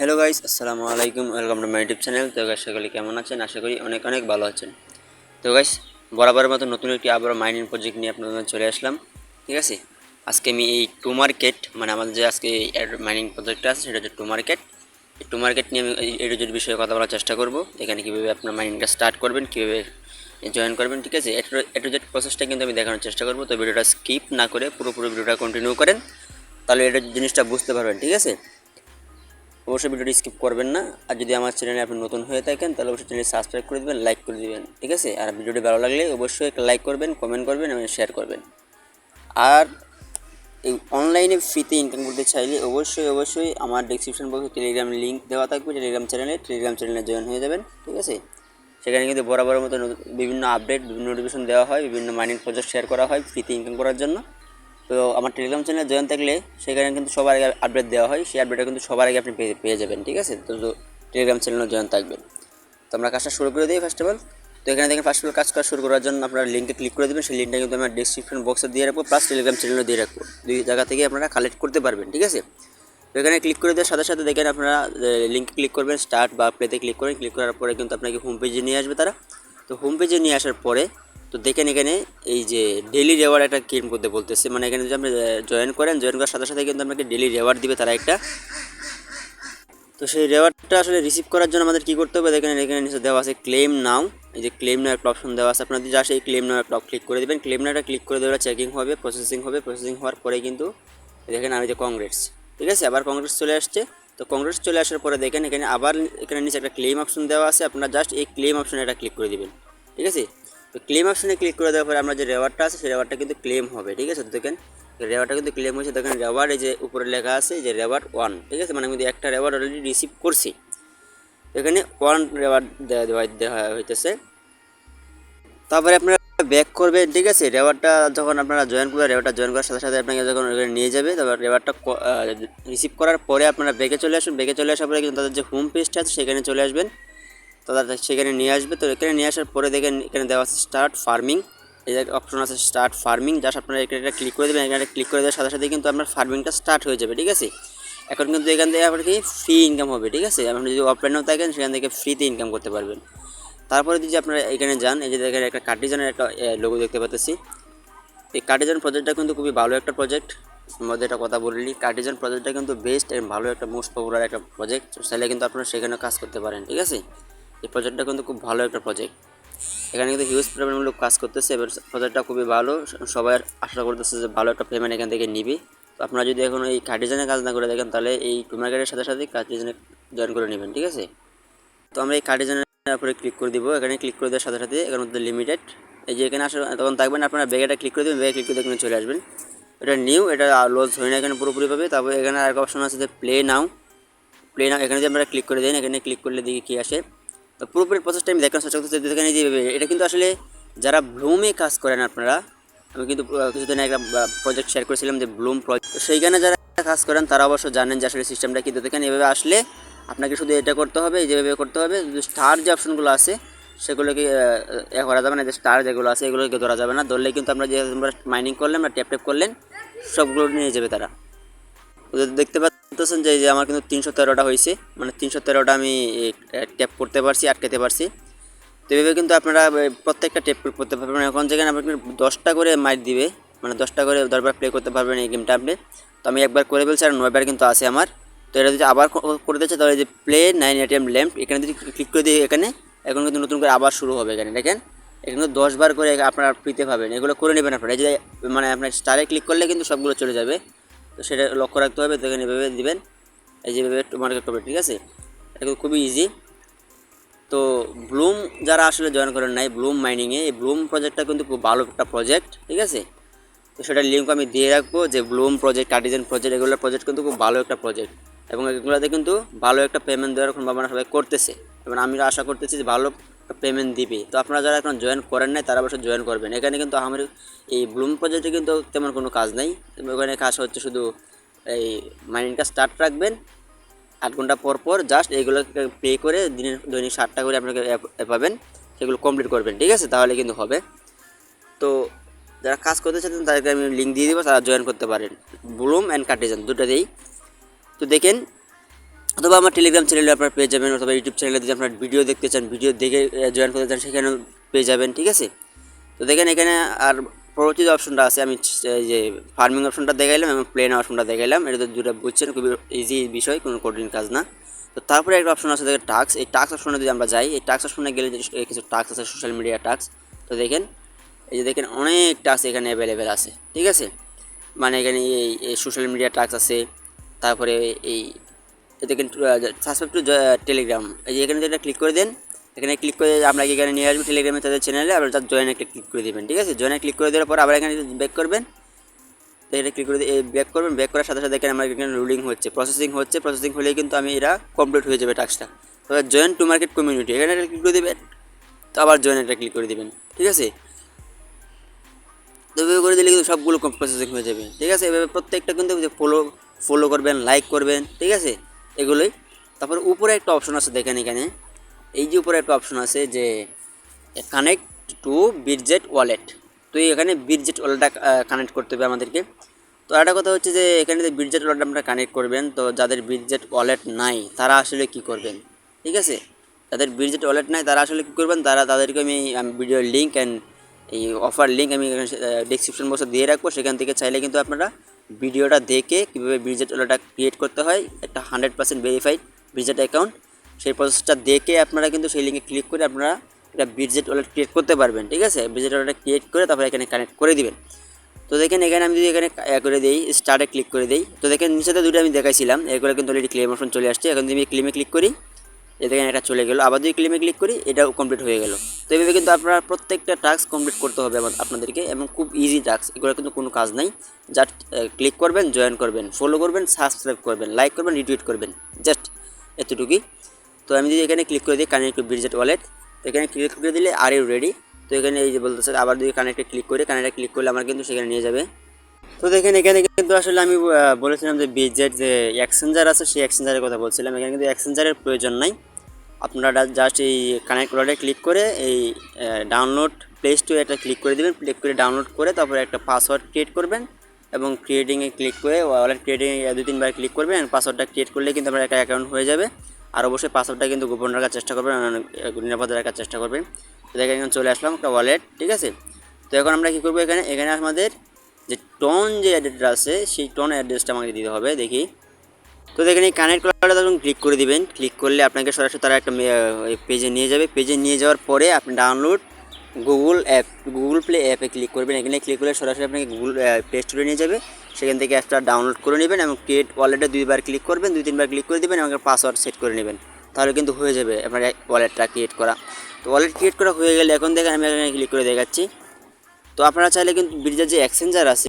Hello guys আসসালামু আলাইকুম welcome to my YouTube channel তো গাইস সকলে কেমন আছেন? আশা করি অনেক অনেক ভালো আছেন। তো গাইস বরাবরের মতো নতুন একটি আবার মাইনিং প্রজেক্ট নিয়ে আপনাদের চলে আসলাম। ঠিক আছে? আজকে আমি এই টু মার্কেট মানে আমাদের যে আজকে মাইনিং প্রজেক্টটা আছে, সেটা হচ্ছে টু মার্কেট এই টু মার্কেট নিয়ে আমি এই এডুজের বিষয়ে কথা বলার চেষ্টা করব। এখানে কীভাবে আপনার মাইনিংটা স্টার্ট করবেন, কীভাবে জয়েন করবেন, ঠিক আছে? এটুজেড প্রসেসটা কিন্তু আমি দেখানোর চেষ্টা করব। তো ভিডিওটা স্কিপ না করে পুরোপুরি ভিডিওটা কন্টিনিউ করেন। তাহলে এটা জিনিসটা বুঝতে পারবেন, ঠিক আছে? অবশ্যই ভিডিওটি স্কিপ করবেন না। আর যদি আমার চ্যানেলে আপনি নতুন হয়ে থাকেন, তাহলে অবশ্যই চ্যানেল সাবস্ক্রাইব করে দেবেন লাইক করে দেবেন, ঠিক আছে? আর ভিডিওটি ভালো লাগলে অবশ্যই একটা লাইক করবেন কমেন্ট করবেন এবং শেয়ার করবেন। আর এই অনলাইনে ফ্রিতে ইনকাম করতে চাইলে অবশ্যই অবশ্যই আমার ডিসক্রিপশন বক্সে টেলিগ্রাম লিঙ্ক দেওয়া থাকবে টেলিগ্রাম চ্যানেলে টেলিগ্রাম চ্যানেলে জয়েন হয়ে যাবেন, ঠিক আছে? সেখানে কিন্তু বরাবরের মতো বিভিন্ন আপডেট বিভিন্ন নোটিফিকেশন দেওয়া হয়, বিভিন্ন মাইনিং প্রজেক্ট শেয়ার করা হয় ফ্রিতে ইনকাম করার জন্য। তো আমার টেলিগ্রাম চ্যানেলে জয়েন থাকলে সেখানে কিন্তু সবার আগে আপডেট দেওয়া হয়। সেই আপডেটটা কিন্তু সবার আগে আপনি পেয়ে পেয়ে যাবেন, ঠিক আছে? তো টেলিগ্রাম চ্যানেলে জয়েন থাকবেন। তো আমরা কাজটা শুরু করে দিই ফার্স্ট অফ অল তো এখানে দেখেন ফার্স্ট অফ অল কাজ করা শুরু করার জন্য আপনারা লিঙ্কে ক্লিক করে দেবেন। সেই লিঙ্কটা কিন্তু আমার ডিসক্রিপশন বক্সে দিয়ে রাখব প্লাস টেলিগ্রাম চ্যানেলে দিয়ে রাখব। দুই জায়গা থেকে আপনারা কালেক্ট করতে পারবেন, ঠিক আছে? তো এখানে ক্লিক করে দেওয়ার সাথে সাথে দেখেন আপনারা লিঙ্কে ক্লিক করবেন স্টার্ট বা প্লেতে ক্লিক করেন। ক্লিক করার পরে কিন্তু আপনাকে হোম পেজে নিয়ে আসবে তারা। তো হোম পেজে নিয়ে আসার পরে তো দেখেন এখানে এই যে ডেলি রেওয়ার্ড একটা ক্লেম করতে বলতেছে। মানে এখানে যদি আপনি জয়েন করেন জয়েন করার সাথে সাথে কিন্তু আপনাকে ডেলি রেওয়ার্ড দিবে তারা একটা। তো সেই রেওয়ার্ডটা আসলে রিসিভ করার জন্য আমাদের কী করতে হবে? দেখেন এখানে নিচে দেওয়া আছে ক্লেম নাও এই যে ক্লেম নাও একটা অপশন দেওয়া আছে। আপনাদের জাস্ট এই ক্লেম নাও একটা ক্লিক করে দেবেন ক্লেম নাওটা ক্লিক করে দেওয়া চেকিং হবে প্রসেসিং হবে। প্রসেসিং হওয়ার পরে কিন্তু দেখেন আমি যে কংগ্রেস ঠিক আছে? আবার কংগ্রেস চলে আসছে। তো কংগ্রেস চলে আসার পরে দেখেন এখানে আবার এখানে নিচে একটা ক্লেম অপশন দেওয়া আছে। আপনারা জাস্ট এই ক্লেম অপশনে একটা ক্লিক করে দেবেন। ঠিক আছে? তো ক্লেম অপশনে ক্লিক করে দেওয়ার পরে আমরা যে রেওয়ার্ডটা আছে, সেই রেওয়ার্ডটা কিন্তু ক্লেম হবে, ঠিক আছে? দেখেন রেওয়ার্ডটা কিন্তু ক্লেম হয়েছে। দেখেন রেওয়ার্ড এই যে উপরে লেখা আছে যে রেওয়ার্ড ওয়ান ঠিক আছে? মানে আমি একটা রেওয়ার্ড অলরেডি রিসিভ করছি এখানে ওয়ান রেওয়ার্ড দেওয়া দেওয়া হইতেছে। তারপরে আপনারা ব্যাক করবেন, ঠিক আছে? রেওয়ার্ডটা যখন আপনারা জয়েন করবেন রেওয়ার্ডটা জয়েন করার সাথে সাথে আপনাকে যখন ওখানে নিয়ে যাবে তারপর রেওয়ার্ডটা রিসিভ করার পরে আপনারা ব্যাগে চলে আসুন। ব্যাগে চলে আসার পরে কিন্তু তাদের যে হোম পেজটা আছে, সেখানে চলে আসবেন। তো তাদের সেখানে নিয়ে আসবে। তো এখানে নিয়ে আসার পরে দেখেন এখানে দেওয়া আছে স্টার্ট ফার্মিং এই যে অপশন আছে স্টার্ট ফার্মিং জাস্ট আপনারা এখানে একটা ক্লিক করে দেবেন। এখানে ক্লিক করে দেওয়ার সাথে সাথে কিন্তু আপনার ফার্মিংটা স্টার্ট হয়ে যাবে, ঠিক আছে? এখন কিন্তু এখান থেকে আপনার কি ফ্রি ইনকাম হবে, ঠিক আছে? আপনি যদি অফলাইনেও থাকেন, সেখান থেকে ফ্রিতে ইনকাম করতে পারবেন। তারপরে যদি আপনারা এখানে যান, এই যে দেখেন একটা কার্টিজানের একটা লোগো দেখতে পাচ্ছি। এই কার্টিজান প্রজেক্টটা কিন্তু খুবই ভালো একটা প্রজেক্ট মধ্যে একটা কথা বললি কার্টিজান প্রজেক্টটা কিন্তু বেস্ট এবং ভালো একটা মোস্ট পপুলার একটা প্রজেক্ট চাইলে কিন্তু আপনারা সেখানে কাজ করতে পারেন, ঠিক আছে? এই প্রজেক্টটা কিন্তু খুব ভালো একটা প্রজেক্ট এখানে কিন্তু হিউজ পরিমাণ লোক কাজ করতেছে, এবার প্রজেক্টটা খুবই ভালো। সবাই আশা করতেছে যে ভালো একটা পেমেন্ট এখান থেকে নিবি। তো আপনারা যদি এখন এই কার্টিজানে কাজ না করে দেখেন তাহলে এই টু মার্কেটের সাথে সাথে কার্টিজানে জয়েন করে নেবেন, ঠিক আছে? তো আমরা এই কার্টিজানের উপরে ক্লিক করে দিব। এখানে ক্লিক করে দেওয়ার সাথে সাথে এখানে মধ্যে লিমিটেড এই যে এখানে আসলে তখন থাকবেন, আপনারা ব্যাগেটা ক্লিক করে দেবেন ব্যাগে ক্লিক করে এখানে চলে আসবেন। এটা নিউ এটা লজ হয় না, এখানে পুরোপুরি পাবে তারপরে এখানে আরেক অপশন আছে যে প্লে নাও প্লে নাও এখানে যদি আমরা ক্লিক করে দিন, এখানে ক্লিক করলে দেখি কী আসে। তো পুরোপুরি প্রসেসটা আমি দেখানোর চেষ্টা করতেছি এখানে যে এটা কিন্তু আসলে যারা ব্লুমে কাজ করেন আপনারা, আমি কিন্তু কিছুদিন একটা প্রজেক্ট শেয়ার করেছিলাম যে ব্লুম প্রজেক্ট সেইখানে যারা কাজ করেন, তারা অবশ্য জানেন যে আসলে সিস্টেমটা কিন্তু দেখেন এভাবে আসলে আপনাকে শুধু এটা করতে হবে যেভাবে করতে হবে স্টার যে অপশনগুলো আছে, সেগুলোকে এ করা যাবে না, যে স্টার যেগুলো আছে, এগুলোকে ধরা যাবে না। ধরলে কিন্তু আমরা যে মাইনিং করলেন বা ট্যাপ ট্যাপ করলেন, সবগুলো নিয়ে যাবে তারা। দেখতে এই যে আমার কিন্তু তিনশো তেরোটা হয়েছে। মানে তিনশো তেরোটা আমি ট্যাপ করতে পারছি, আটকাতে পারছি। তো এভাবে কিন্তু আপনারা প্রত্যেকটা ট্যাপ করতে পারবেন। এখন যেখানে আপনাকে দশটা করে মাইট দিবে মানে দশটা করে দশবার প্লে করতে পারবেন এই গেমটা আপনি। তো আমি একবার করে ফেলছি আর নয়বার কিন্তু আছে আমার। তো এটা যদি আবার করে দিচ্ছে তাহলে যে প্লে নাইন এটিএম ল্যাম্প এখানে যদি ক্লিক করে দিই এখানে, এখন কিন্তু নতুন করে আবার শুরু হবে এখানে, দেখেন। এখানে দশবার করে আপনারা ফ্রিতে পাবেন। এগুলো করে নেবেন আপনারা। যে মানে আপনার স্টারে ক্লিক করলে কিন্তু সবগুলো চলে যাবে। তো সেটা লক্ষ্য রাখতে হবে, দেখেন এভাবে দিবেন। এই যেভাবে মার্কেট করবে, ঠিক আছে? এটা কিন্তু খুবই ইজি তো ব্লুম যারা আসলে জয়েন করেন নাই ব্লুম মাইনিংয়ে এই ব্লুম প্রজেক্টটা কিন্তু খুব ভালো একটা প্রজেক্ট ঠিক আছে? তো সেটার লিঙ্ক আমি দিয়ে রাখব যে ব্লুম প্রজেক্ট কার্টিজেন প্রজেক্ট এগুলোর প্রজেক্ট কিন্তু খুব ভালো একটা প্রজেক্ট এবং এগুলোতে কিন্তু ভালো একটা পেমেন্ট দেওয়ার সম্ভাবনা সবাই করতেছে। এবং আমি আশা করতেছি যে ভালো পেমেন্ট দিবে। তো আপনারা যারা এখন জয়েন করেন নাই, তারা অবশ্যই জয়েন করবেন। এখানে কিন্তু আমার এই ব্লুম প্রজেক্টে কিন্তু তেমন কোনো কাজ নেই। ওখানে কাজ হচ্ছে শুধু এই মাইনিংটা স্টার্ট রাখবেন। আট ঘণ্টা পর পর জাস্ট এইগুলো পে করে দিনের দৈনিক ষাটটা করে আপনাকে পাবেন। সেগুলো কমপ্লিট করবেন, ঠিক আছে? তাহলে কিন্তু হবে। তো যারা কাজ করতে চান তাদেরকে আমি লিঙ্ক দিয়ে দেবো, তারা জয়েন করতে পারেন। ব্লুম অ্যান্ড কার্টিজান দুটোতেই। তো দেখেন অথবা আমার টেলিগ্রাম চ্যানেলে আপনারা পেয়ে যাবেন, অথবা ইউটিউব চ্যানেলে যদি আপনার ভিডিও দেখতে চান ভিডিও দেখে জয়েন করতে চান, সেখানেও পেয়ে যাবেন, ঠিক আছে? তো দেখেন এখানে আর পরবর্তী অপশনটা আছে, আমি যে ফার্মিং অপশনটা দেখাইলাম এবং প্লেন অপশনটা দেখাইলাম। এটা তো দুটো বুঝছেন, খুবই ইজি বিষয়, কোনো কঠিন কাজ না। তো তারপরে একটা অপশন আছে, দেখেন টাক্স এই টাক্স অপশনে যদি আমরা যাই, এই টাক্স অপশনে গেলে যে কিছু টাক্স আছে সোশ্যাল মিডিয়া টাক্স তো দেখেন, এই যে দেখেন অনেক টাক্স এখানে অ্যাভেলেবেল আছে, ঠিক আছে? মানে এখানে এই সোশ্যাল মিডিয়া টাক্স আছে, তারপরে এই এই দেখেন সাবস্ক্রাইব টু টেলিগ্রাম এই যে এখানে যেটা ক্লিক করে দেন, এখানে ক্লিক করে আপনাকে এখানে নিয়ে আসবে টেলিগ্রামে তাদের চ্যানেলে আবার তার জয়েনে ক্লিক করে দেবেন, ঠিক আছে? জয়েনে ক্লিক করে দেওয়ার পর আবার এখানে ব্যাক করবেন এটা ক্লিক করে ব্যাক করবেন ব্যাক করার সাথে সাথে এখানে আমার এখানে রুলিং হচ্ছে প্রসেসিং হচ্ছে প্রসেসিং হলেই কিন্তু আমি এরা কমপ্লিট হয়ে যাবে টাস্কটা তো জয়েন টু মার্কেট কমিউনিটি এখানে একটা ক্লিক করে দেবেন, তো আবার জয়েন একটা ক্লিক করে দেবেন, ঠিক আছে? তো এভাবে করে দিলে কিন্তু সবগুলো প্রসেসিং হয়ে যাবে, ঠিক আছে? এভাবে প্রত্যেকটা কিন্তু ফলো ফলো করবেন লাইক করবেন, ঠিক আছে? এগুলোই। তারপর উপরে একটা অপশন আছে, দেখেন এখানে। এই যে উপরে একটা অপশন আছে যে কানেক্ট টু বিরজেট ওয়ালেট তো এখানে বিরজেট ওয়ালেটটা কানেক্ট করতে হবে আমাদেরকে। তো একটা কথা হচ্ছে যে, এখানে যে বিরজেট ওয়ালেট আপনারা কানেক্ট করবেন, তো যাদের বিরজেট ওয়ালেট নাই, তারা আসলে কি করবেন? ঠিক আছে? যাদের বিরজেট ওয়ালেট নাই, তারা আসলে কী করবেন? তারা, তাদেরকে আমি ভিডিও লিঙ্ক অ্যান্ড এই অফার লিঙ্ক আমি ডিসক্রিপশন বক্সে দিয়ে রাখব। সেখান থেকে চাইলে কিন্তু আপনারা ভিডিওটা দেখে কীভাবে বিজেট ওলাটা ক্রিয়েট করতে হয় একটা হান্ড্রেড পার্সেন্ট ভেরিফাইড বিজেট অ্যাকাউন্ট সেই প্রসেসটা দেখে আপনারা কিন্তু সেই লিঙ্কে ক্লিক করে আপনারা একটা বিজেট ওয়ালেট ক্রিয়েট করতে পারবেন, ঠিক আছে? বিজেট ওয়ালেটটা ক্রিয়েট করে তারপরে এখানে কানেক্ট করে দিবেন। তো দেখেন এখানে আমি যদি এখানে করে দিই স্টার্টে ক্লিক করে দিই, তো দেখেন নিচেতে দুটো আমি দেখাইছিলাম, এগুলো কিন্তু অলরেডি ক্লেম অপশন চলে আসছে। এখন যদি আমি ক্লেমে ক্লিক করি এ দেখেন এটা চলে গেলো? আবার যদি ক্লেমে ক্লিক করি, এটাও কমপ্লিট হয়ে গেল। তো এইভাবে কিন্তু আপনারা প্রত্যেকটা টাস্ক কমপ্লিট করতে হবে আপনাদেরকে এবং খুব ইজি টাস্ক এগুলো কিন্তু কোনো কাজ নাই। জাস্ট ক্লিক করবেন জয়েন করবেন ফলো করবেন সাবস্ক্রাইব করবেন লাইক করবেন রিটুইট করবেন। জাস্ট এতটুকুই। তো আমি যদি এখানে ক্লিক করে দিই কানেক্ট টু বিজেট ওয়ালেট তো এখানে ক্লিক করে দিলে আর ইউ রেডি তো এখানে এই যে বলতেছে, আবার যদি কানেক্টে ক্লিক করে কানেক্টে ক্লিক করলে আমার কিন্তু সেখানে নিয়ে যাবে। তো দেখেন এখানে কিন্তু আসলে আমি বলেছিলাম যে বিজেট যে এক্সচেঞ্জার আছে, সেই এক্সচেঞ্জারের কথা বলছিলাম। এখানে কিন্তু এক্সচেঞ্জারের প্রয়োজন নাই। আপনারা জাস্ট এই কানেক্ট ওয়ালেটে ক্লিক করে এই ডাউনলোড প্লে স্টোরে একটা ক্লিক করে দেবেন। ক্লিক করে ডাউনলোড করে তারপরে একটা পাসওয়ার্ড ক্রিয়েট করবেন এবং ক্রিয়েটিংয়ে ক্লিক করে ওয়ালেট ক্রিয়েটিংয়ে দু তিনবার ক্লিক করবেন পাসওয়ার্ডটা ক্রিয়েট করলে কিন্তু আপনার একটা অ্যাকাউন্ট হয়ে যাবে। আর অবশ্যই পাসওয়ার্ডটা কিন্তু গোপন রাখার চেষ্টা করবেন নিরাপদে রাখার চেষ্টা করবেন। তো দেখেন, এখানে চলে আসলাম একটা ওয়ালেট ঠিক আছে? তো এখন আমরা কী করব এখানে? এখানে আমাদের টোন যে অ্যাড্রেসটা আছে, সেই টোন অ্যাড্রেসটা আমাকে দিতে হবে, দেখি। তো দেখেন এই কানেক্ট করাটা তখন ক্লিক করে দিবেন। ক্লিক করলে আপনাকে সরাসরি তারা একটা পেজে নিয়ে যাবে। পেজে নিয়ে যাওয়ার পরে আপনি download Google app Google play অ্যাপে ক্লিক করবেন। এখানে ক্লিক করলে সরাসরি আপনাকে গুগল প্লে স্টোরে নিয়ে যাবে। সেখান থেকে অ্যাপটা ডাউনলোড করে নেবেন এবং ক্রিয়েট ওয়ালেটে দুইবার ক্লিক করবেন, দুই, তিনবার ক্লিক করে দেবেন এবং পাসওয়ার্ড সেট করে নেবেন। তাহলে কিন্তু হয়ে যাবে আপনার ওয়ালেটটা ক্রিয়েট করা। তো ওয়ালেট ক্রিয়েট করা হয়ে গেলে এখন দেখেন আমি এখানে ক্লিক করে দেখাচ্ছি। তো আপনারা চাইলে কিন্তু ব্রিজের যে এক্সচেঞ্জার আছে